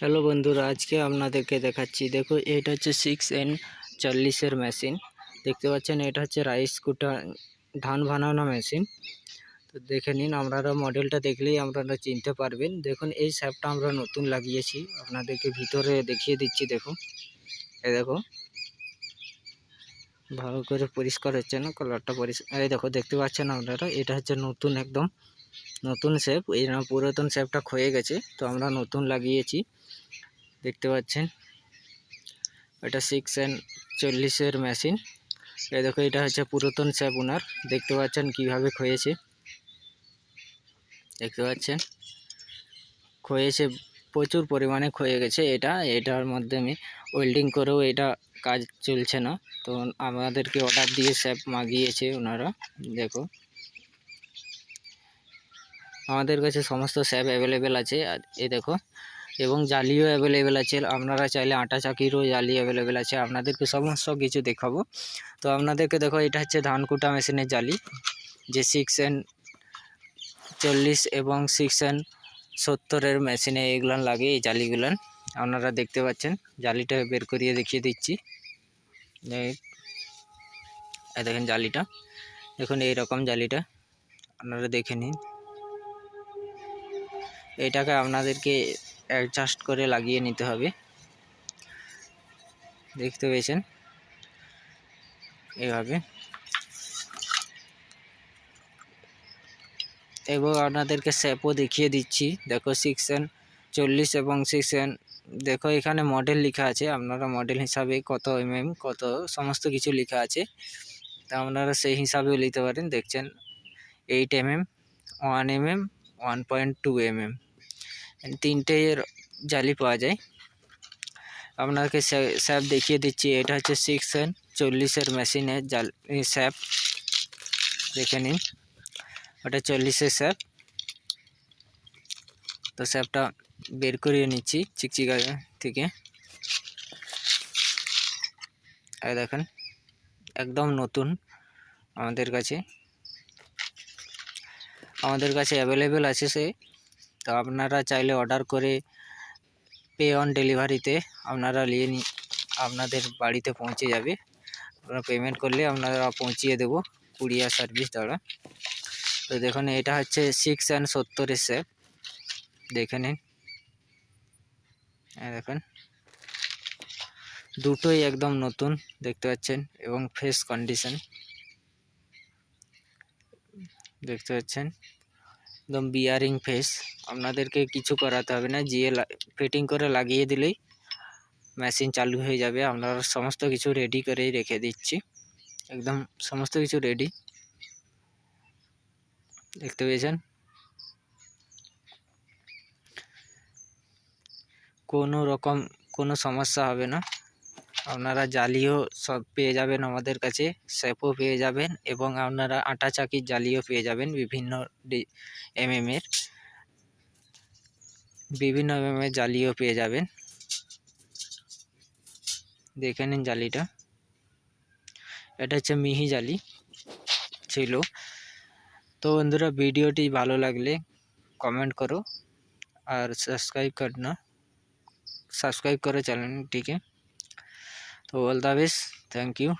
Hello বন্ধুরা, আজকে আপনাদেরকে দেখাচ্ছি। দেখো, এটা হচ্ছে সিক্স এন চল্লিশের মেশিন দেখতে পাচ্ছেন, এটা হচ্ছে রাইস কুটার ধান বানানো মেশিন তো দেখে নিন, আপনারা মডেলটা দেখলেই আপনারা চিনতে পারবেন। দেখুন, এই স্যাপটা আমরা নতুন লাগিয়েছি। আপনাদেরকে ভিতরে দেখিয়ে দিচ্ছি, দেখুন। এই দেখো। ভালো করে পরিষ্কার হচ্ছে না কালারটা পরিষ্কার। এই দেখো, দেখতে পাচ্ছেন আপনারা, এটা হচ্ছে নতুন একদম নতুন শেপ এই না পুরাতন শেপটা ক্ষয়ে গেছে, তো আমরা নতুন লাগিয়েছি। দেখতে পাচ্ছেন? এটা সিক্স অ্যান্ড চল্লিশের মেশিন এই দেখো, এটা হচ্ছে পুরাতন শেপ ওনার দেখতে পাচ্ছেন কীভাবে ক্ষয়েছে? দেখতে পাচ্ছেন? ক্ষয়েছে, প্রচুর পরিমাণে ক্ষয়ে গেছে এটা। এটার মাধ্যমে ওয়েল্ডিং করেও এটা কাজ চলছে না। তো আমাদেরকে অর্ডার দিয়ে স্যাপ মাগিয়েছে ওনারা দেখো। আমাদের কাছে সমস্ত স্যাপ অ্যাভেলেবেল আছে এই দেখো, এবং জালিও অ্যাভেলেবেল আছে, আপনারা চাইলে আটা চাকিরও জালি অ্যাভেলেবেল আছে, আপনাদেরকে সমস্ত কিছু দেখাবো। তো আপনাদেরকে দেখো, এটা হচ্ছে ধান কুটা মেশিনের জালি, যে সিক্স অ্যান্ড চল্লিশ এবং সিক্স অ্যান্ড সত্তরের মেশিনে এগুলান লাগে, এই জালিগুলান আপনারা দেখতে পাচ্ছেন, জালিটা বের করিয়ে দেখিয়ে দিচ্ছি। দেখেন জালিটা, দেখুন এই রকম জালিটা, আপনারা দেখে নিন। এটাকে আপনাদেরকে অ্যাডজাস্ট করে লাগিয়ে নিতে হবে। দেখতে পেয়েছেন? এভাবে এবং আপনাদেরকে স্যাপও দেখিয়ে দিচ্ছি। দেখো সিক্সেন চল্লিশ এবং সিক্সেন দেখো এখানে মডেল লেখা আছে। আপনারা মডেল হিসাবে কত এমএম কত সমস্ত কিছু লেখা আছে। তা আপনারা সেই হিসাবেও নিতে পারেন। দেখছেন eight mm one mm one point two mm তিনটে জালি পাওয়া যায়। আপনাকে স্যাপ দেখিয়ে দিচ্ছি, এটা হচ্ছে সিক্স এন চল্লিশের মেশিনের জাল স্যাপ। দেখে নিন, ওটা চল্লিশের স্যাপ। তো স্যাপটা বের করিয়ে নিচ্ছি চিকচিকা থেকে। আর দেখেন, একদম নতুন আমাদের কাছে। আমাদের কাছে অ্যাভেলেবেল আছে সে তো আপনারা চাইলে অর্ডার করে পে অন ডেলিভারিতে আপনারা নিয়ে আপনাদের বাড়িতে পৌঁছে যাবে। আপনারা পেমেন্ট করলে আপনারা পৌঁছিয়ে দেবো কুরিয়ার সার্ভিস দ্বারা। তো দেখুন, এটা হচ্ছে সিক্স অ্যান্ড সত্তরের সেপ দেখে নিন। দেখেন। দুটোই একদম নতুন, দেখতে পাচ্ছেন, এবং ফ্রেশ কন্ডিশন দেখতে পাচ্ছেন? একদম বিয়ারিং ফেস আপনাদেরকে কিছু করাতে হবে না, জিয়ে ফিটিং করে লাগিয়ে দিলেই মেশিন চালু হয়ে যাবে। আপনারা সমস্ত কিছু রেডি করেই রেখে দিচ্ছি। একদম সমস্ত কিছু রেডি দেখতে পেয়েছেন? কোনো রকম কোনো সমস্যা হবে না। আপনারা জালিও সব পেয়ে যাবেন আমাদের কাছে, স্যাপও পেয়ে যাবেন এবং আপনারা আটা চাকির জালিও পেয়ে যাবেন বিভিন্ন এম এর। বিভিন্ন জালিও পেয়ে যাবেন। দেখে নিন জালিটা। এটা হচ্ছে মিহি জালি ছিল। তো বন্ধুরা, ভিডিওটি ভালো লাগলে কমেন্ট করো আর সাবস্ক্রাইব কর না সাবস্ক্রাইব করে চ্যানেলটিকে তো all the best thank you